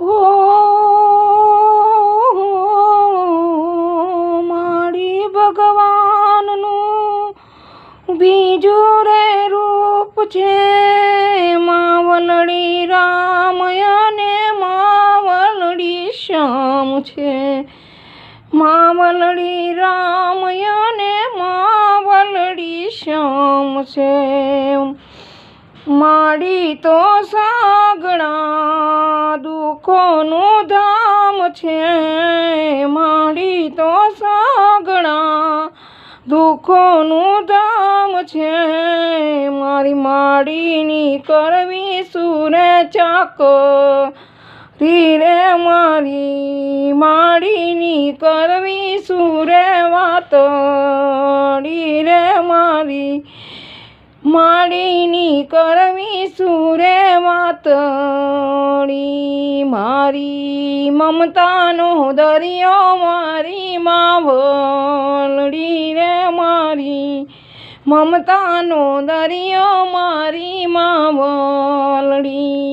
ઓ મારી ભગવાનનું બીજું રે રૂપ છે માવલડી રામ અને માવલડી શ્યામ છે. માવલડી રામ અને માવલડી શ્યામ છે. માડી તો સાગણા દુઃખોનું ધામ છે. માડી તો સાગણા દુઃખોનું ધામ છે. મારી માડીની કરવી સુરે ચાક. ધીરે મારી માડીની કરવી સુરે વાત. રે મારી માડીની કરવી સુરે વાતડી મારી મમતાનો દરિયો મારી માં ભોલડી રે મારી. મમતાનો દરિયો મારી માં ભોલડી